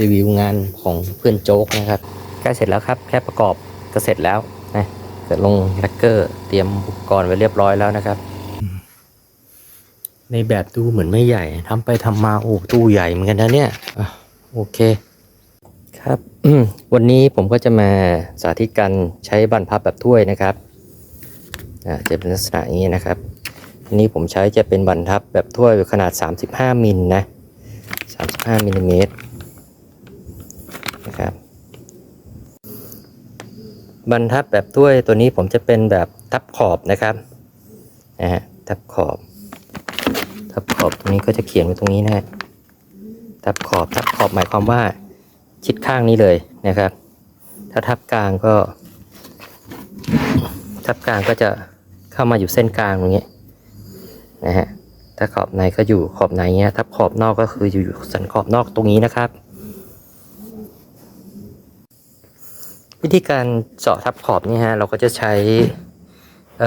รีวิวงานของเพื่อนโจ๊กนะครับใกล้เสร็จแล้วครับ แค่ประกอบก็เสร็จแล้วนะเกิดลงแลกเกอร์เตรียมอุปกรณ์ไว้เรียบร้อยแล้วนะครับ ในแบบดูเหมือนไม่ใหญ่ทำไปทำมาโอ้ตู้ใหญ่เหมือนกันนะเนี่ยอโอเคครับวันนี้ผมก็จะมาสาธิตการใช้บันพับแบบถ้วยนะครับจะเป็นลักษณะนี้นะครับอันนี้ผมใช้จะเป็นบันทับแบบถ้วยขนาด 35มิลนะ35มิลลิเมตรนะครับ บรรทับแบบถ้วยตัวนี้ผมจะเป็นแบบทับขอบนะครับนะฮะทับขอบ ทับขอบตรงนี้ก็จะเขียนไว้ตรงนี้นะฮะทับขอบทับขอบหมายความว่าชิดข้างนี้เลยนะครับ ถ้าทับกลางก็ ทับกลางก็จะเข้ามาอยู่เส้นกลางตรงนี้นะฮะถ้าขอบในก็อยู่ขอบในเงี้ยถ้าขอบนอกก็คืออยู่สันขอบนอกตรงนี้นะครับ วิธีการเจาะทับขอบนี่ฮะเราก็จะใช้อ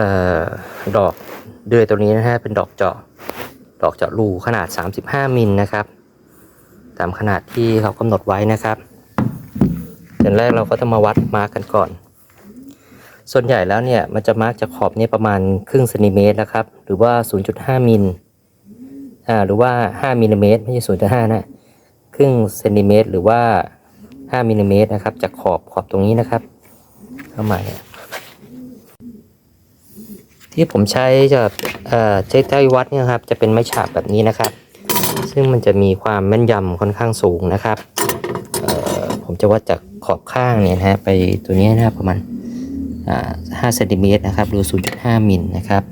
ดอกเดือยตัวนี้นะฮะเป็นดอกเจาะดอกเจาะรูขนาด 35มิลนะครับ ตามขนาดที่เขากำหนดไว้นะครับเดี๋ยวแรกเราก็จะมาวัดมาร์กกันก่อน ส่วนใหญ่แล้วเนี่ยมันจะมาร์กจากขอบนี้ประมาณครึ่งเซนติเมตรนะครับ หรือว่า 0.5มิลอ่าหรือว่า 5มิลลิเมตรไม่ใช่0.5นะครึ่งเซนติเมตรหรือว่า 5มิลลิเมตรนะครับ จากขอบขอบตรงนี้นะครับ เข้ามาเนี่ยที่ผมใช้จะเอ่อใช้ใช้วัดเนี่ยครับ จะเป็นไม้ฉาบแบบนี้นะครับ ซึ่งมันจะมีความแม่นยำค่อนข้างสูงนะครับผมจะวัดจากขอบข้างเนี่ยนะฮะไปตัวนี้นะครับประมาณอ่า5เซนติเมตรนะครับหรือ 0.5มิลนะครับ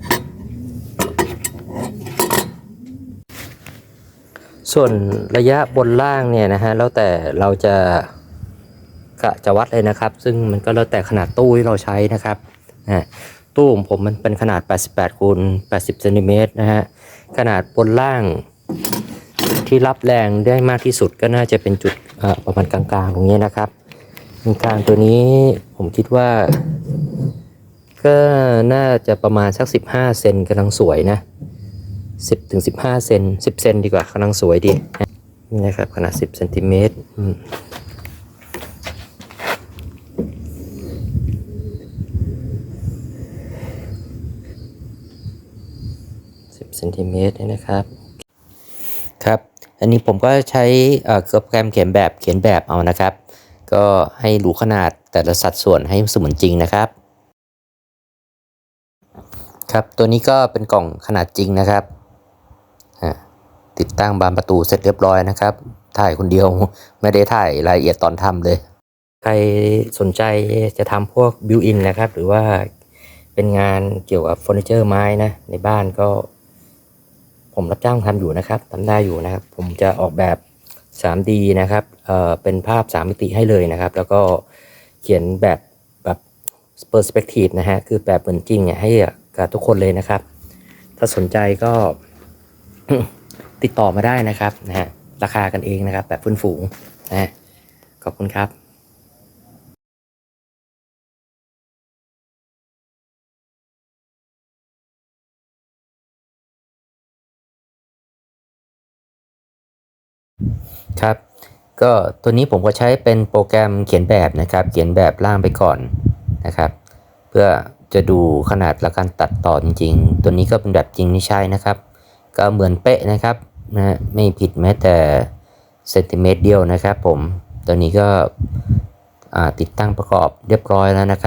ส่วนระยะบนล่างเนี่ยนะฮะแล้วแต่เราจะ กะจะวัดเลยนะครับ ซึ่งมันก็แล้วแต่ขนาดตู้ที่เราใช้นะครับอ่าตู้ของผมมันเป็นขนาด 88คูณ80เซนติเมตรนะฮะขนาดบนล่างที่รับแรงได้มากที่สุดก็น่าจะเป็นจุดประมาณกลางๆ ตรงนี้นะครับกลางตัวนี้ผมคิดว่า ก็น่าจะประมาณสัก 15เซนกำลังสวยนะสิบถึงสิบห้าเซนสิบเซนดีกว่ากำลังสวยดีนี่นะครับขนาดสิบเซนติเมตร เซนติเมตรนะครับครับ อันนี้ผมก็ใช้เอ่อโปรแกรมเขียนแบบเขียนแบบเอานะครับ ก็ให้รู้ขนาดแต่ละสัดส่วนให้เสมือนจริงนะครับ ครับตัวนี้ก็เป็นกล่องขนาดจริงนะครับอะติดตั้งบานประตูเสร็จเรียบร้อยนะครับ ถ่ายคนเดียวไม่ได้ถ่ายรายละเอียดตอนทำเลย ใครสนใจจะทำพวกบิวอินนะครับ หรือว่าเป็นงานเกี่ยวกับเฟอร์นิเจอร์ไม้นะในบ้านก็ ผมรับจ้างทำอยู่นะครับทำได้อยู่นะครับ ผมจะออกแบบ 3D นะครับเอ่อเป็นภาพ 3 มิติให้เลยนะครับ แล้วก็เขียนแบบแบบเปอร์สเปกทีฟนะฮะคือแบบเหมือนจริงอะให้กับทุกคนเลยนะครับ ถ้าสนใจก็ติดต่อมาได้นะครับนะฮะราคากันเองนะครับ แบบฟื้นฝูงนะฮะขอบคุณครับ ครับก็ตัวนี้ผมก็ใช้เป็นโปรแกรมเขียนแบบนะครับ เขียนแบบล่างไปก่อนนะครับ เพื่อจะดูขนาดและการตัดต่อจริงๆ ตัวนี้ก็เป็นแบบจริงที่ใช่นะครับ ก็เหมือนเป๊ะนะครับนะไม่ผิดแม้แต่เซนติเมตรเดียวนะครับผมตัวนี้ก็ติดตั้งประกอบเรียบร้อยแล้วนะครับ